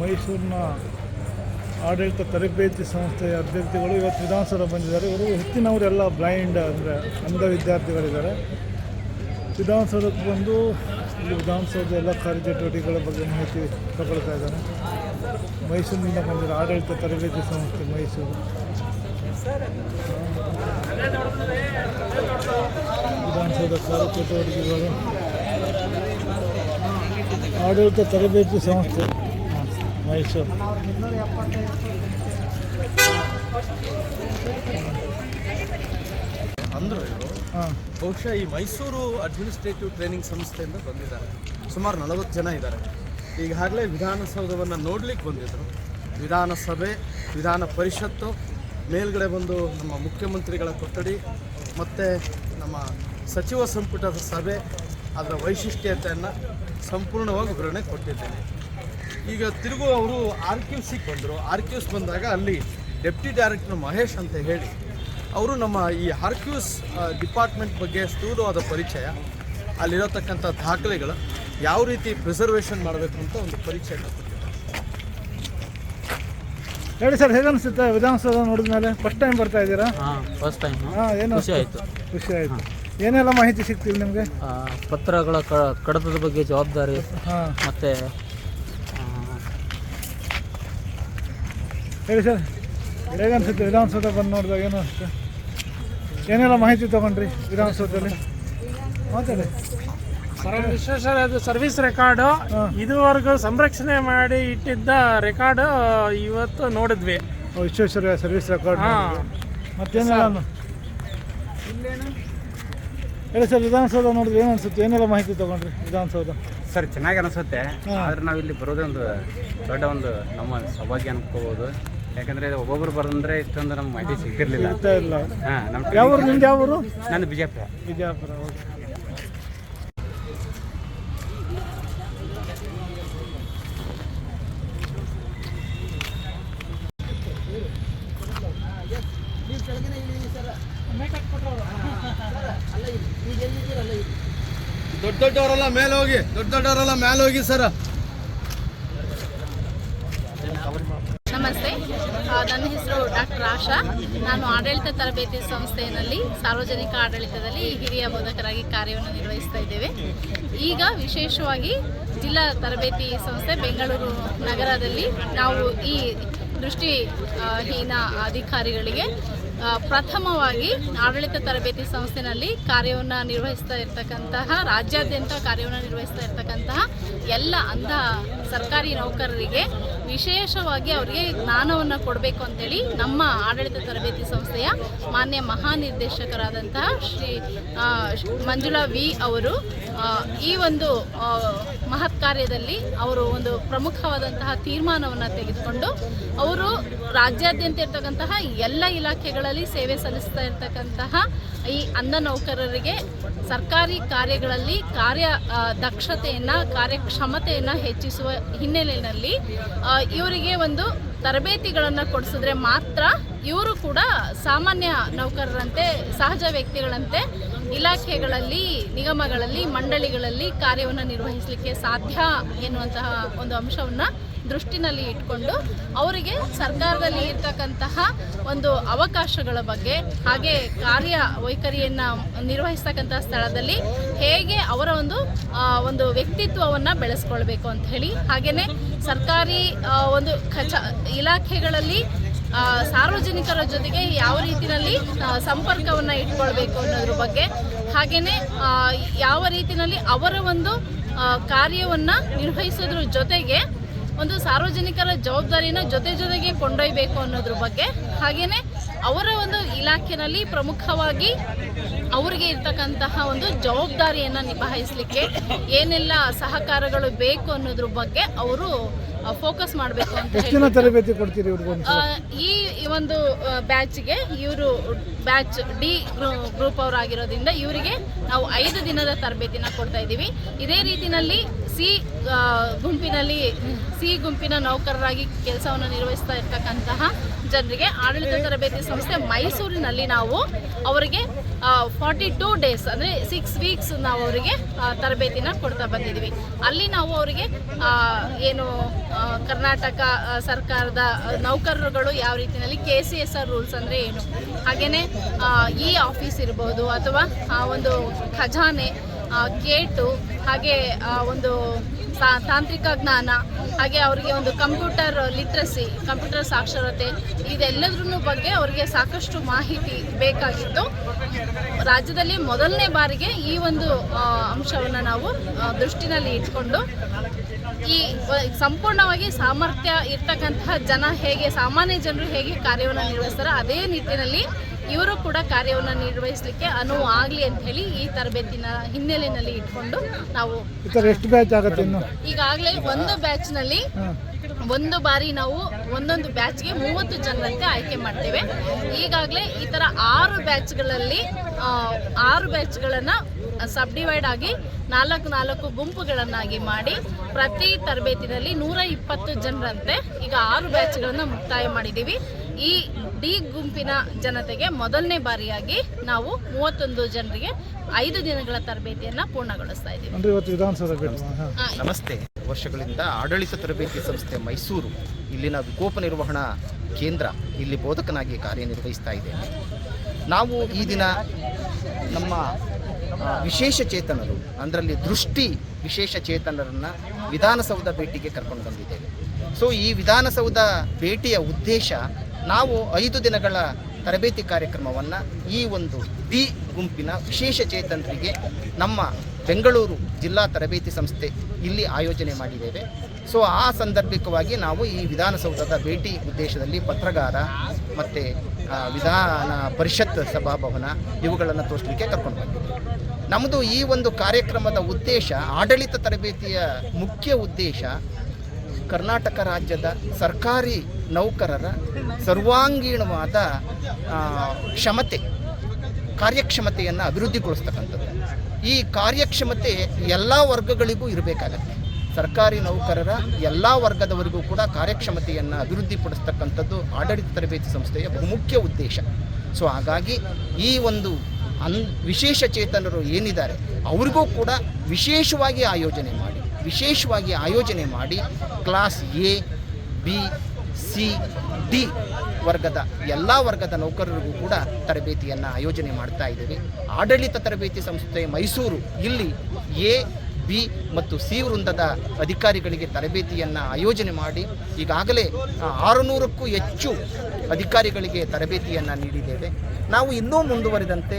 ಮೈಸೂರಿನ ಆಡಳಿತ ತರಬೇತಿ ಸಂಸ್ಥೆಯ ಅಭ್ಯರ್ಥಿಗಳು ಇವತ್ತು ವಿಧಾನಸೌಧ ಬಂದಿದ್ದಾರೆ. ಇವರು ಹೆಚ್ಚಿನವರೆಲ್ಲ ಬ್ಲೈಂಡ್ ಅಂದರೆ ಅಂಧ ವಿದ್ಯಾರ್ಥಿಗಳಿದ್ದಾರೆ. ವಿಧಾನಸೌಧಕ್ಕೆ ಬಂದು ಇಲ್ಲಿ ವಿಧಾನಸೌಧ ಎಲ್ಲ ಕಾರ್ಯಚಟುವಟಿಕೆಗಳ ಬಗ್ಗೆ ಮಾಹಿತಿ ತಗೊಳ್ತಾ ಇದ್ದಾರೆ ಮೈಸೂರಿನಿಂದ ಬಂದಿರೋ ಆಡಳಿತ ತರಬೇತಿ ಸಂಸ್ಥೆ ಮೈಸೂರು. ವಿಧಾನಸೌಧ ಕಾರ್ಯಚಟುವಟಿಕೆಗಳು ಆಡಳಿತ ತರಬೇತಿ ಸಂಸ್ಥೆ. ಮೈಸೂರು. ಅಂದ್ರೆ ಬಹುಶಃ ಈ ಮೈಸೂರು ಅಡ್ಮಿನಿಸ್ಟ್ರೇಟಿವ್ ಟ್ರೈನಿಂಗ್ ಸಂಸ್ಥೆಯಿಂದ ಬಂದಿದ್ದಾರೆ. ಸುಮಾರು ನಲವತ್ತು ಜನ ಇದ್ದಾರೆ. ಈಗಾಗಲೇ ವಿಧಾನಸೌಧವನ್ನು ನೋಡ್ಲಿಕ್ಕೆ ಬಂದಿದ್ದರು ವಿಧಾನಸಭೆ ವಿಧಾನ ಪರಿಷತ್ತು ಮೇಲ್ಗಡೆ ಬಂದು ನಮ್ಮ ಮುಖ್ಯಮಂತ್ರಿಗಳ ಕೊಠಡಿ ಮತ್ತು ನಮ್ಮ ಸಚಿವ ಸಂಪುಟದ ಸಭೆ, ಅದರ ವೈಶಿಷ್ಟ್ಯತೆಯನ್ನು ಸಂಪೂರ್ಣವಾಗಿ ವಿವರಣೆ ಕೊಟ್ಟಿದ್ದೇನೆ. ಈಗ ತಿರುಗು ಅವರು ಆರ್ ಕ್ಯೂ ಸಿಗೆ ಬಂದರು. ಆರ್ ಕ್ಯೂಸ್ ಬಂದಾಗ ಅಲ್ಲಿ ಡೆಪ್ಟಿ ಡೈರೆಕ್ಟರ್ ಮಹೇಶ್ ಅಂತ ಹೇಳಿ, ಅವರು ನಮ್ಮ ಈ ಹಾರ್ಕ್ಯೂಸ್ ಡಿಪಾರ್ಟ್ಮೆಂಟ್ ಬಗ್ಗೆ ಸ್ಥೂಲವಾದ ಪರಿಚಯ, ಅಲ್ಲಿರತಕ್ಕಂಥ ದಾಖಲೆಗಳು, ಯಾವ ರೀತಿ ಪ್ರಿಸರ್ವೇಷನ್ ಮಾಡಬೇಕು ಅಂತ ಒಂದು ಪರಿಚಯ ಕೊಟ್ಟಿದ್ದಾರೆ. ಹೇಳಿ ಸರ್ ಹೇಗೆ ಅನಿಸುತ್ತೆ ವಿಧಾನಸೌಧ ನೋಡಿದ ಮೇಲೆ? ಫಸ್ಟ್ ಟೈಮ್ ಬರ್ತಾ ಇದ್ದೀರಾ? ಹಾಂ ಫಸ್ಟ್ ಟೈಮ್ ಹಾಂ ಏನು? ಖುಷಿ ಆಯಿತು. ಖುಷಿ ಆಯಿತು. ಏನೆಲ್ಲ ಮಾಹಿತಿ ಸಿಗ್ತಿಲ್ಲ ನಿಮಗೆ? ಪತ್ರಗಳ ಕಡತದ ಬಗ್ಗೆ ಜವಾಬ್ದಾರಿ ಹಾಂ. ಮತ್ತು ಹೇಳಿ ಸರ್ ಹೇಗೆ ಅನಿಸುತ್ತೆ ವಿಧಾನಸೌಧ ಬಂದು ನೋಡಿದಾಗ ಏನು ಅನಿಸುತ್ತೆ? ಏನೆಲ್ಲ ಮಾಹಿತಿ ತೊಗೊಂಡ್ರಿ ವಿಧಾನಸೌಧದಲ್ಲಿ? ಮಾತಾಡಿ. ಸರ್ ವಿಶ್ವೇಶ್ವರಯ್ಯದು ಸರ್ವಿಸ್ ರೆಕಾರ್ಡು. ಇದುವರೆಗೂ ಸಂರಕ್ಷಣೆ ಮಾಡಿ ಇಟ್ಟಿದ್ದ ರೆಕಾರ್ಡ್ ಇವತ್ತು ನೋಡಿದ್ವಿ. ವಿಶ್ವೇಶ್ವರ ವಿಶ್ವೇಶ್ವರಯ್ಯ ಸರ್ವಿಸ್ ರೆಕಾರ್ಡ್ ಮತ್ತೇನು ಮತ್ತೇನೆಲ್ಲ ಹೇಳಿ ಸರ್ ವಿಧಾನಸೌಧ ನೋಡಿದ್ರೆ ಏನು ಅನ್ಸುತ್ತೆ? ಏನೆಲ್ಲ ಮಾಹಿತಿ ತಗೊಂಡ್ರಿ ವಿಧಾನಸೌಧ? ಸರ್ ಚೆನ್ನಾಗಿ ಅನಿಸುತ್ತೆ. ಆದ್ರೆ ನಾವು ಇಲ್ಲಿ ಬರೋದೇ ಒಂದು ದೊಡ್ಡ ಒಂದು ನಮ್ಮ ಸೌಭಾಗ್ಯ ಅನ್ಕೋಬಹುದು ಯಾಕಂದ್ರೆ ಒಬ್ಬೊಬ್ರು ಬರಂದ್ರೆ ಇಷ್ಟೊಂದು ನಮ್ಗೆ ಮಾಹಿತಿ ಸಿಕ್ಕಿರ್ಲಿಲ್ಲ ಹಾ ನಮ್ಮ ಯಾವ ಊರು ನಿಮ್ದು ಯಾವ ಊರು ನಾನು ಬಿಜಾಪುರ. ಬಿಜಾಪುರ ಓಕೆ ದೊಡ್ಡ ದೊಡ್ಡವರೆಲ್ಲ ಮೇಲೆ ಹೋಗಿ, ದೊಡ್ಡ ದೊಡ್ಡವರೆಲ್ಲ ಮೇಲೆ ಹೋಗಿ ಸರ್. ನಮಸ್ತೆ. ನನ್ನ ಹೆಸರು ಡಾಕ್ಟರ್ ಆಶಾ. ನಾನು ಆಡಳಿತ ತರಬೇತಿ ಸಂಸ್ಥೆಯಲ್ಲಿ ಸಾರ್ವಜನಿಕ ಆಡಳಿತದಲ್ಲಿ ಹಿರಿಯ ಬೋಧಕರಾಗಿ ಕಾರ್ಯವನ್ನು ನಿರ್ವಹಿಸ್ತಾ ಇದ್ದೇವೆ. ಈಗ ವಿಶೇಷವಾಗಿ ಜಿಲ್ಲಾ ತರಬೇತಿ ಸಂಸ್ಥೆ ಬೆಂಗಳೂರು ನಗರದಲ್ಲಿ ನಾವು ಈ ದೃಷ್ಟಿಹೀನ ಹೀನ ಅಧಿಕಾರಿಗಳಿಗೆ ಪ್ರಥಮವಾಗಿ ಆಡಳಿತ ತರಬೇತಿ ಸಂಸ್ಥೆನಲ್ಲಿ ಕಾರ್ಯವನ್ನು ನಿರ್ವಹಿಸ್ತಾ ಇರ್ತಕ್ಕಂತಹ, ರಾಜ್ಯಾದ್ಯಂತ ಕಾರ್ಯವನ್ನು ನಿರ್ವಹಿಸ್ತಾ ಇರ್ತಕ್ಕಂತಹ ಎಲ್ಲ ಅಂಧ ಸರ್ಕಾರಿ ನೌಕರರಿಗೆ ವಿಶೇಷವಾಗಿ ಅವರಿಗೆ ಜ್ಞಾನವನ್ನು ಕೊಡಬೇಕು ಅಂತೇಳಿ ನಮ್ಮ ಆಡಳಿತ ತರಬೇತಿ ಸಂಸ್ಥೆಯ ಮಾನ್ಯ ಮಹಾನಿರ್ದೇಶಕರಾದಂತಹ ಶ್ರೀ ಮಂಜುಳಾ ವಿ ಅವರು ಈ ಒಂದು ಮಹತ್ ಕಾರ್ಯದಲ್ಲಿ ಅವರು ಒಂದು ಪ್ರಮುಖವಾದಂತಹ ತೀರ್ಮಾನವನ್ನು ತೆಗೆದುಕೊಂಡು ಅವರು ರಾಜ್ಯಾದ್ಯಂತ ಇರ್ತಕ್ಕಂತಹ ಎಲ್ಲ ಇಲಾಖೆಗಳಲ್ಲಿ ಸೇವೆ ಸಲ್ಲಿಸ್ತಾ ಇರ್ತಕ್ಕಂತಹ ಈ ಅಂಧ ನೌಕರರಿಗೆ ಸರ್ಕಾರಿ ಕಾರ್ಯಗಳಲ್ಲಿ ಕಾರ್ಯ ದಕ್ಷತೆಯನ್ನು, ಕಾರ್ಯಕ್ಷಮತೆಯನ್ನು ಹೆಚ್ಚಿಸುವ ಹಿನ್ನೆಲೆಯಲ್ಲಿ ಇವರಿಗೆ ಒಂದು ತರಬೇತಿಗಳನ್ನು ಕೊಡಿಸಿದ್ರೆ ಮಾತ್ರ ಇವರು ಕೂಡ ಸಾಮಾನ್ಯ ನೌಕರರಂತೆ, ಸಹಜ ವ್ಯಕ್ತಿಗಳಂತೆ ಇಲಾಖೆಗಳಲ್ಲಿ, ನಿಗಮಗಳಲ್ಲಿ, ಮಂಡಳಿಗಳಲ್ಲಿ ಕಾರ್ಯವನ್ನು ನಿರ್ವಹಿಸಲಿಕ್ಕೆ ಸಾಧ್ಯ ಎನ್ನುವಂತಹ ಒಂದು ಅಂಶವನ್ನು ದೃಷ್ಟಿನಲ್ಲಿ ಇಟ್ಕೊಂಡು ಅವರಿಗೆ ಸರ್ಕಾರದಲ್ಲಿ ಇರ್ತಕ್ಕಂತಹ ಒಂದು ಅವಕಾಶಗಳ ಬಗ್ಗೆ, ಹಾಗೆ ಕಾರ್ಯ ವೈಖರಿಯನ್ನು ನಿರ್ವಹಿಸ್ತಕ್ಕಂತಹ ಸ್ಥಳದಲ್ಲಿ ಹೇಗೆ ಅವರ ಒಂದು ಒಂದು ವ್ಯಕ್ತಿತ್ವವನ್ನು ಬೆಳೆಸ್ಕೊಳ್ಬೇಕು ಅಂತ ಹೇಳಿ ಹಾಗೆಯೇ ಸರ್ಕಾರಿ ಒಂದು ಖಚ ಇಲಾಖೆಗಳಲ್ಲಿ ಸಾರ್ವಜನಿಕರ ಜೊತೆಗೆ ಯಾವ ರೀತಿಯಲ್ಲಿ ಸಂಪರ್ಕವನ್ನು ಇಟ್ಕೊಳ್ಬೇಕು ಅನ್ನೋದ್ರ ಬಗ್ಗೆ ಹಾಗೆಯೇ ಯಾವ ರೀತಿಯಲ್ಲಿ ಅವರ ಒಂದು ಕಾರ್ಯವನ್ನು ನಿರ್ವಹಿಸೋದ್ರ ಜೊತೆಗೆ ಒಂದು ಸಾರ್ವಜನಿಕರ ಜವಾಬ್ದಾರಿನ ಜೊತೆ ಜೊತೆಗೆ ಕೊಂಡೊಯ್ಯಬೇಕು ಅನ್ನೋದ್ರ ಬಗ್ಗೆ. ಹಾಗೆಯೇ ಅವರ ಒಂದು ಇಲಾಖೆಯಲ್ಲಿ ಪ್ರಮುಖವಾಗಿ ಅವರಿಗೆ ಇರ್ತಕ್ಕಂತಹ ಒಂದು ಜವಾಬ್ದಾರಿಯನ್ನು ನಿಭಾಯಿಸಲಿಕ್ಕೆ ಏನೆಲ್ಲ ಸಹಕಾರಗಳು ಬೇಕು ಅನ್ನೋದ್ರ ಬಗ್ಗೆ ಅವರು ಫೋಕಸ್ ಮಾಡಬೇಕು ಅಂತ ತರಬೇತಿ ಕೊಡ್ತೀರಿ ಈ ಒಂದು ಬ್ಯಾಚ್ಗೆ ಇವರು ಬ್ಯಾಚ್ ಡಿ ಗ್ರೂಪ್ ಅವರಾಗಿರೋದ್ರಿಂದ ಇವರಿಗೆ ನಾವು ಐದು ದಿನದ ತರಬೇತಿನ ಕೊಡ್ತಾ ಇದ್ದೀವಿ. ಇದೇ ರೀತಿನಲ್ಲಿ ಸಿ ಗುಂಪಿನಲ್ಲಿ ಸಿ ಗುಂಪಿನ ನೌಕರರಾಗಿ ಕೆಲಸವನ್ನು ನಿರ್ವಹಿಸ್ತಾ ಇರ್ತಕ್ಕಂತಹ ಜನರಿಗೆ ಆಡಳಿತ ತರಬೇತಿ ಸಂಸ್ಥೆ ಮೈಸೂರಿನಲ್ಲಿ ನಾವು ಅವರಿಗೆ ಫಾರ್ಟಿ ಟೂ ಡೇಸ್ ಅಂದರೆ ಸಿಕ್ಸ್ ವೀಕ್ಸ್ ನಾವು ಅವರಿಗೆ ತರಬೇತಿನ ಕೊಡ್ತಾ ಬಂದಿದ್ದೀವಿ. ಅಲ್ಲಿ ನಾವು ಅವರಿಗೆ ಏನು ಕರ್ನಾಟಕ ಸರ್ಕಾರದ ನೌಕರರುಗಳು ಯಾವ ರೀತಿಯಲ್ಲಿ K C S R rules ಅಂದರೆ ಏನು? ಹಾಗೆಯೇ ಇ ಆಫೀಸ್ ಇರ್ಬೋದು ಅಥವಾ ಆ, ಒಂದು ಖಜಾನೆ ಗೇಟು ಹಾಗೆ ಒಂದು ತಾಂತ್ರಿಕ ಜ್ಞಾನ, ಹಾಗೆ ಅವರಿಗೆ ಒಂದು ಕಂಪ್ಯೂಟರ್ ಲಿಟ್ರಸಿ, ಕಂಪ್ಯೂಟರ್ ಸಾಕ್ಷರತೆ ಇದೆಲ್ಲದ್ರ ಬಗ್ಗೆ ಅವರಿಗೆ ಸಾಕಷ್ಟು ಮಾಹಿತಿ ಬೇಕಾಗಿತ್ತು. ರಾಜ್ಯದಲ್ಲಿ ಮೊದಲನೇ ಬಾರಿಗೆ ಈ ಒಂದು ಅಂಶವನ್ನು ನಾವು ದೃಷ್ಟಿನಲ್ಲಿ ಇಟ್ಕೊಂಡು, ಈ ಸಂಪೂರ್ಣವಾಗಿ ಸಾಮರ್ಥ್ಯ ಇರ್ತಕ್ಕಂತಹ ಜನ ಹೇಗೆ, ಸಾಮಾನ್ಯ ಜನರು ಹೇಗೆ ಕಾರ್ಯವನ್ನು ನಿರ್ವಹಿಸ್ತಾರೋ ಅದೇ ನಿಟ್ಟಿನಲ್ಲಿ ಇವರು ಕೂಡ ಕಾರ್ಯವನ್ನು ನಿರ್ವಹಿಸಲಿಕ್ಕೆ ಅನುವು ಆಗಲಿ ಅಂತ ಹೇಳಿ ಈ ತರಬೇತಿನ ಹಿನ್ನೆಲೆಯಲ್ಲಿ ಇಟ್ಕೊಂಡು ನಾವು ಎಷ್ಟು ಬ್ಯಾಚ್ ಆಗುತ್ತೆ ಈಗಾಗಲೇ ಒಂದು ಬ್ಯಾಚ್ನಲ್ಲಿ ಒಂದು ಬಾರಿ ನಾವು ಒಂದೊಂದು ಬ್ಯಾಚ್ಗೆ ಮೂವತ್ತು ಜನರಂತೆ ಆಯ್ಕೆ ಮಾಡ್ತೇವೆ. ಈಗಾಗಲೇ ಈ ಥರ ಆರು ಬ್ಯಾಚ್ಗಳಲ್ಲಿ ಆರು ಬ್ಯಾಚ್ಗಳನ್ನು ಸಬ್ ಡಿವೈಡ್ ಆಗಿ ನಾಲ್ಕು ನಾಲ್ಕು ಗುಂಪುಗಳನ್ನಾಗಿ ಮಾಡಿ ಪ್ರತಿ ತರಬೇತಿನಲ್ಲಿ ನೂರ ಇಪ್ಪತ್ತು ಜನರಂತೆ ಈಗ ಆರು ಬ್ಯಾಚ್ಗಳನ್ನು ಮುಕ್ತಾಯ ಮಾಡಿದ್ದೀವಿ. ಈ ಡಿ ಗುಂಪಿನ ಜನತೆಗೆ ಮೊದಲನೇ ಬಾರಿಯಾಗಿ ನಾವು ಮೂವತ್ತೊಂದು ಜನರಿಗೆ ಐದು ದಿನಗಳ ತರಬೇತಿಯನ್ನು ಪೂರ್ಣಗೊಳಿಸ್ತಾ ಇದ್ದೀವಿ. ನಮಸ್ತೆ. ವರ್ಷಗಳಿಂದ ಆಡಳಿತ ತರಬೇತಿ ಸಂಸ್ಥೆ ಮೈಸೂರು. ಇಲ್ಲಿನ ವಿಕೋಪ ನಿರ್ವಹಣಾ ಕೇಂದ್ರ ಇಲ್ಲಿ ಬೋಧಕನಾಗಿ ಕಾರ್ಯನಿರ್ವಹಿಸ್ತಾ ಇದೆ. ನಾವು ಈ ದಿನ ನಮ್ಮ ವಿಶೇಷ ಚೇತನರು ಅದರಲ್ಲಿ ದೃಷ್ಟಿ ವಿಶೇಷ ಚೇತನರನ್ನು ವಿಧಾನಸೌಧ ಭೇಟಿಗೆ ಕರ್ಕೊಂಡು ಬಂದಿದ್ದೇವೆ. ಸೊ ಈ ವಿಧಾನಸೌಧ ಭೇಟಿಯ ಉದ್ದೇಶ ನಾವು ಐದು ದಿನಗಳ ತರಬೇತಿ ಕಾರ್ಯಕ್ರಮವನ್ನು ಈ ಒಂದು ಡಿ ಗುಂಪಿನ ವಿಶೇಷ ಚೇತನರಿಗೆ ನಮ್ಮ ಬೆಂಗಳೂರು ಜಿಲ್ಲಾ ತರಬೇತಿ ಸಂಸ್ಥೆ ಇಲ್ಲಿ ಆಯೋಜನೆ ಮಾಡಿದ್ದೇವೆ. ಸೊ ಆ ಸಂದರ್ಭಿಕವಾಗಿ ನಾವು ಈ ವಿಧಾನಸೌಧದ ಭೇಟಿ ಉದ್ದೇಶದಲ್ಲಿ ಪತ್ರಗಾರ ಮತ್ತು ವಿಧಾನ ಪರಿಷತ್ ಸಭಾಭವನ ಇವುಗಳನ್ನು ತೋರಿಸಲಿಕ್ಕೆ ಕರ್ಕೊಂಡು ಬಂದಿದ್ದೇವೆ ನಮ್ಮದು ಈ ಒಂದು ಕಾರ್ಯಕ್ರಮದ ಉದ್ದೇಶ, ಆಡಳಿತ ತರಬೇತಿಯ ಮುಖ್ಯ ಉದ್ದೇಶ ಕರ್ನಾಟಕ ರಾಜ್ಯದ ಸರ್ಕಾರಿ ನೌಕರರ ಸರ್ವಾಂಗೀಣವಾದ ಕ್ಷಮತೆ, ಕಾರ್ಯಕ್ಷಮತೆಯನ್ನು ಅಭಿವೃದ್ಧಿಗೊಳಿಸ್ತಕ್ಕಂಥದ್ದು. ಈ ಕಾರ್ಯಕ್ಷಮತೆ ಎಲ್ಲ ವರ್ಗಗಳಿಗೂ ಇರಬೇಕಾಗತ್ತೆ. ಸರ್ಕಾರಿ ನೌಕರರ ಎಲ್ಲ ವರ್ಗದವರಿಗೂ ಕೂಡ ಕಾರ್ಯಕ್ಷಮತೆಯನ್ನು ಅಭಿವೃದ್ಧಿಪಡಿಸ್ತಕ್ಕಂಥದ್ದು ಆಡಳಿತ ತರಬೇತಿ ಸಂಸ್ಥೆಯ ಬಹುಮುಖ್ಯ ಉದ್ದೇಶ. ಸೊ, ಹಾಗಾಗಿ ಈ ಒಂದು ಅನ್, ವಿಶೇಷ ಚೇತನರು ಏನಿದ್ದಾರೆ, ಅವ್ರಿಗೂ ಕೂಡ ವಿಶೇಷವಾಗಿ ಆಯೋಜನೆ ಮಾಡಿ, ವಿಶೇಷವಾಗಿ ಆಯೋಜನೆ ಮಾಡಿ, class A, B C D ವರ್ಗದ ಎಲ್ಲ ವರ್ಗದ ನೌಕರರಿಗೂ ಕೂಡ ತರಬೇತಿಯನ್ನು ಆಯೋಜನೆ ಮಾಡ್ತಾ ಇದ್ದೀವಿ. ಆಡಳಿತ ತರಬೇತಿ ಸಂಸ್ಥೆ ಮೈಸೂರು, ಇಲ್ಲಿ ಎ ಬಿ ಮತ್ತು ಸಿ ವೃಂದದ ಅಧಿಕಾರಿಗಳಿಗೆ ತರಬೇತಿಯನ್ನು ಆಯೋಜನೆ ಮಾಡಿ ಈಗಾಗಲೇ ಆರುನೂರಕ್ಕೂ ಹೆಚ್ಚು ಅಧಿಕಾರಿಗಳಿಗೆ ತರಬೇತಿಯನ್ನು ನೀಡಿದ್ದೇವೆ. ನಾವು ಇನ್ನೂ ಮುಂದುವರಿದಂತೆ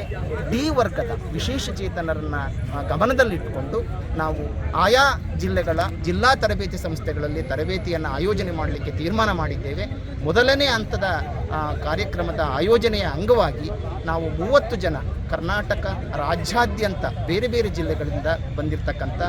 ಡಿ ವರ್ಗದ ವಿಶೇಷ ಚೇತನರನ್ನು ಗಮನದಲ್ಲಿಟ್ಟುಕೊಂಡು ನಾವು ಆಯಾ ಜಿಲ್ಲೆಗಳ ಜಿಲ್ಲಾ ತರಬೇತಿ ಸಂಸ್ಥೆಗಳಲ್ಲಿ ತರಬೇತಿಯನ್ನು ಆಯೋಜನೆ ಮಾಡಲಿಕ್ಕೆ ತೀರ್ಮಾನ ಮಾಡಿದ್ದೇವೆ. ಮೊದಲನೇ ಹಂತದ ಕಾರ್ಯಕ್ರಮದ ಆಯೋಜನೆಯ ಅಂಗವಾಗಿ ನಾವು ಮೂವತ್ತು ಜನ ಕರ್ನಾಟಕ ರಾಜ್ಯಾದ್ಯಂತ ಬೇರೆ ಬೇರೆ ಜಿಲ್ಲೆಗಳಿಂದ ಬಂದಿರತಕ್ಕಂಥ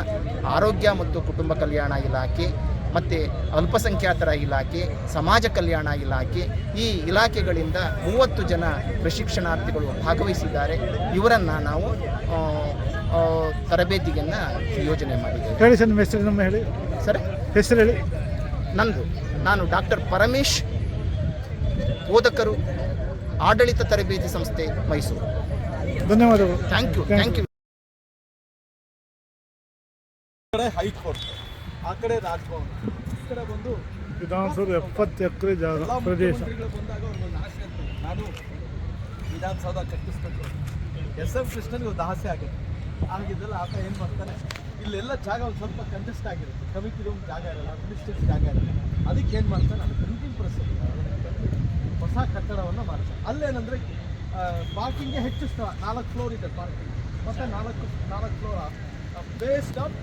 ಆರೋಗ್ಯ ಮತ್ತು ಕುಟುಂಬ ಕಲ್ಯಾಣ ಇಲಾಖೆ ಮತ್ತು ಅಲ್ಪಸಂಖ್ಯಾತರ ಇಲಾಖೆ ಸಮಾಜ ಕಲ್ಯಾಣ ಇಲಾಖೆ ಈ ಇಲಾಖೆಗಳಿಂದ ಮೂವತ್ತು ಜನ ಪ್ರಶಿಕ್ಷಣಾರ್ಥಿಗಳು ಭಾಗವಹಿಸಿದ್ದಾರೆ. ಇವರನ್ನು ನಾವು ತರಬೇತಿಯನ್ನು ಯೋಜನೆ ಮಾಡಿದ್ದೇವೆ. ಹೇಳಿ ಸರ್ ಹೆಸರು ಹೇಳಿ. ಸರ್? ಹೆಸರು ಹೇಳಿ. ನಂದು ನಾನು ಡಾಕ್ಟರ್ ಪರಮೇಶ್ ಬೋಧಕರು ಆಡಳಿತ ತರಬೇತಿ ಸಂಸ್ಥೆ ಮೈಸೂರು. ಧನ್ಯವಾದಗಳು. ಥ್ಯಾಂಕ್ ಯು ಥ್ಯಾಂಕ್ ಯು ಕಡೆ ಹೈಕೋರ್ಟ್ ಆ ಕಡೆ ರಾಜಭವನ ಈ ಕಡೆ ಬಂದು ವಿಧಾನಸೌಧ ಎಪ್ಪತ್ತು ಎಕರೆ ಜಾಗ ಪ್ರದೇಶ. ಬಂದಾಗ ಆಸೆ ನಾನು ವಿಧಾನಸೌಧ ಕಟ್ಟಿಸ್ಬೇಕು ಎಸ್ ಎಂ ಕೃಷ್ಣನಿಗೆ ಒಂದು ಆಸೆ ಆಗಿದೆ ಆಗಿದ್ದಲ್ಲ ಆತ ಏನು ಮಾಡ್ತಾನೆ? ಇಲ್ಲೆಲ್ಲ ಜಾಗ ಒಂದು ಸ್ವಲ್ಪ ಕಂಜೆಸ್ಟ್ ಆಗಿರುತ್ತೆ. ಕಮಿಟಿ ರೂಮ್ ಜಾಗ ಇರಲ್ಲ ಅಡ್ಮಿನಿಸ್ಟ್ರೇಟಿವ್ ಜಾಗ ಇರಲ್ಲ. ಅದಕ್ಕೆ ಏನು ಮಾಡ್ತಾನೆ? ಅದು ಪ್ರಿಂಟಿಂಗ್ ಪ್ರೆಸ್ ಹೊಸ ಕಟ್ಟಡವನ್ನು ಮಾಡ್ತಾರೆ ಅಲ್ಲೇನಂದರೆ ಪಾರ್ಕಿಂಗ್ಗೆ ಹೆಚ್ಚು ಸ್ಥಳ, ನಾಲ್ಕು ಫ್ಲೋರ್ ಇದೆ ಪಾರ್ಕಿಂಗ್ ಮತ್ತು ನಾಲ್ಕು ನಾಲ್ಕು ಫ್ಲೋರ್ ಬೇಸ್ಡ್ ಆನ್